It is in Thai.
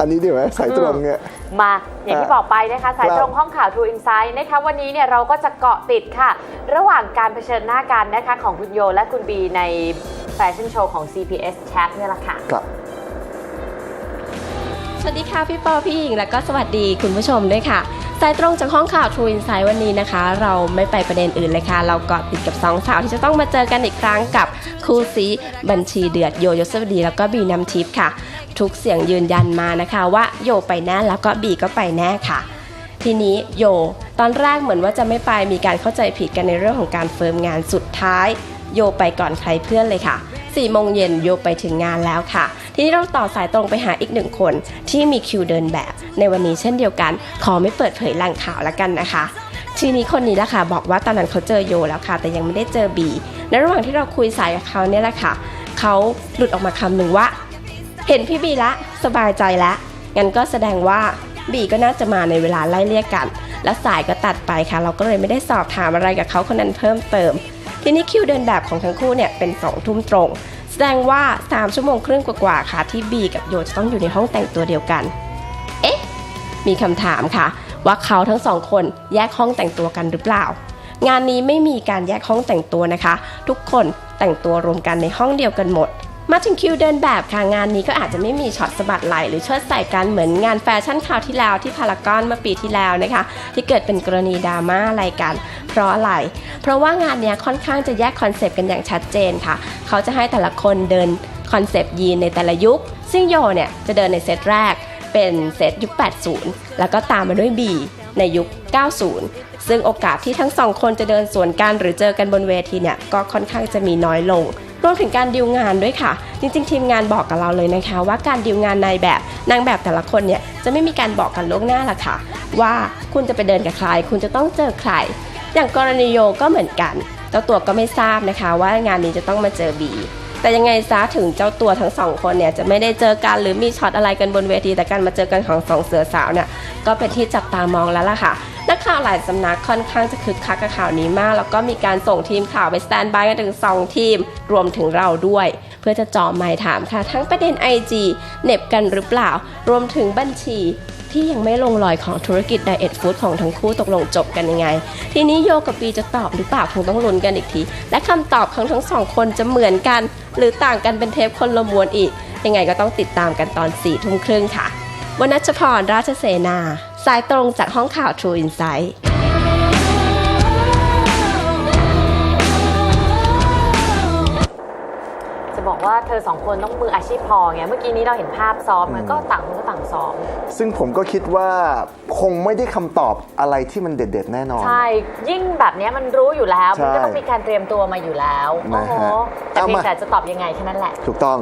อันนี้ดีไหมสายตรงเนี่ย มาอย่างที่บอกไปนะคะสายครับตรงห้องข่าว True Insight นะคะวันนี้เนี่ยเราก็จะเกาะติดค่ะ ระหว่างการเผชิญหน้ากันนะคะของคุณโยและคุณบีในแฟชั่นโชว์ของ CPS Chat เนี่ยแหละค่ะครับสวัสดีค่ะพี่ปอพี่หญิง และก็สวัสดีคุณผู้ชมด้วยค่ะ สายตรงจากห้องข่าว True Insight วันนี้นะคะ เราไม่ไปประเด็นอื่นเลยค่ะ เราเกาะติดกับสองสาวที่จะต้องมาเจอกันอีกครั้งกับคู่ซีบัญชีเดือดโยยศวดีแล้วก็บีน้ำทิพย์ค่ะ ทุกเสียงยืนยันมานะคะว่าโยไปแน่แล้วก็บีก็ไปแน่ค่ะ ทีนี้โย ตอนแรกเหมือนว่าจะไม่ไปมีการเข้าใจผิดกันในเรื่องของการเฟิร์มงานสุดท้าย โยไปก่อนใครเพื่อนเลยค่ะ 4โมงเย็นโยไปถึงงานแล้วค่ะ ทีนี้เราต่อสายตรงไปหาอีกหนึ่งคนที่มีคิวเดินแบบ ในวันนี้เช่นเดียวกัน ขอไม่เปิดเผยแหล่งข่าวล้วกันนะคะทีนี้คนนี้ละค่ะบอกว่าตอนนั้นเขาเจอโยแล้วค่ะ แต่ยังไม่ได้เจอบีในระหว่างที่เราคุยสายกับเขาเนี่ยแหละค่ะเขาหลุดออกมาคำหนึ่งว่า เห็นพี่บีละสบายใจแล้วงั้นก็แสดงว่าบีก็น่าจะมาในเวลาไล่เรียกกัน และสายก็ตัดไปค่ะ เราก็เลยไม่ได้สอบถามอะไรกับเขาคนนั้นเพิ่มเติม ทีนี้คิวเดินแบบของทั้งคู่เนี่ยเป็น2องทุ่มตรง ดงว่า 3 ชั่วโมงครึ่งกว่าๆค่ะที่บีกับโยจะต้องอยู่ในห้องแต่งตัวเดียวกัน เอ๊ะ มีคำถามค่ะ ว่าเขาทั้งสองคนแยกห้องแต่งตัวกันหรือเปล่า งานนี้ไม่มีการแยกห้องแต่งตัวนะคะ ทุกคนแต่งตัวรวมกันในห้องเดียวกันหมด มาถึงคิวเดินแบบค่ะงานนี้ก็อาจจะไม่มีช็อตสะบัดไหลหรือเชิดใส่กันเหมือนงานแฟชั่นคราวที่แล้วที่พารากอนเมื่อปีที่แล้วนะคะ ที่เกิดเป็นกรณีดราม่าอะไรกัน เพราะอะไร เพราะว่างานนี้ค่อนข้างจะแยกคอนเซปต์กันอย่างชัดเจนค่ะ เขาจะให้แต่ละคนเดินคอนเซปต์ยีนในแต่ละยุค ซึ่งโยเนี่ยจะเดินในเซตแรกเป็นเซตยุค 80 แล้วก็ตามมาด้วย B ในยุค 90 ซึ่งโอกาสที่ทั้งสองคนจะเดินสวนกันหรือเจอกันบนเวทีเนี่ยก็ค่อนข้างจะมีน้อยลง รวมถึงการดิวงานด้วยค่ะ จริงๆ ทีมงานบอกกับเราเลยนะคะ ว่าการดิวงานในแบบนางแบบแต่ละคนเนี่ยจะไม่มีการบอกกันล่วงหน้าละค่ะ ว่าคุณจะไปเดินกับใคร คุณจะต้องเจอใคร อย่างกรณีโยก็เหมือนกันเจ้าตัวก็ไม่ทราบนะคะ ว่างานนี้จะต้องมาเจอบีแต่ยังไงซะถึงเจ้าตัวทั้งสองคนเนี่ยจะไม่ได้เจอกันหรือมีช็อตอะไรกันบนเวทีแต่การมาเจอกันของสองเสือสาวเนี่ยก็เป็นที่จับตามองแล้วล่ะค่ะ กข่าวหลายสำนักค่อนข้างจะคึกคักกับข่าวนี้มาก แล้วก็มีการส่งทีมข่าวไปสแตนบายกันถึง 2 ทีม รวมถึงเราด้วย เพื่อจะจาะไมค์ถามค่ะ ทั้งประเด็น IG เหน็บกันหรือเปล่า รวมถึงบัญชีที่ยังไม่ลงรอยของธุรกิจไดเอทฟู้ดของทั้งคู่ตกลงจบกันยังไง ทีนี้โยกับปีจะตอบหรือเปล่าคงต้องลุ้นกันอีกที และคำตอบของทั้งสองคนจะเหมือนกัน หรือต่างกันเป็นเทปคนละมวลอีก ยังไงก็ต้องติดตามกันตอน4ี่ทุ่มครึ่งค่ะวนัชพรราชเสนา สายตรงจากห้องข่าว True Insight จะบอกว่าเธอสองคนต้องมืออาชีพพอไงเมื่อกี้นี้เราเห็นภาพซ้อมมันก็ต่างคนก็ต่างซ้อม ซึ่งผมก็คิดว่าคงไม่ได้คำตอบอะไรที่มันเด็ดๆแน่นอน ใช่ ยิ่งแบบเนี้ยมันรู้อยู่แล้วใช่มันก็ต้องมีการเตรียมตัวมาอยู่แล้ว โอ้นะโหฮะแต่เอาเพียงมา แต่จะตอบยังไงแค่นั้นแหละ ถูกต้อง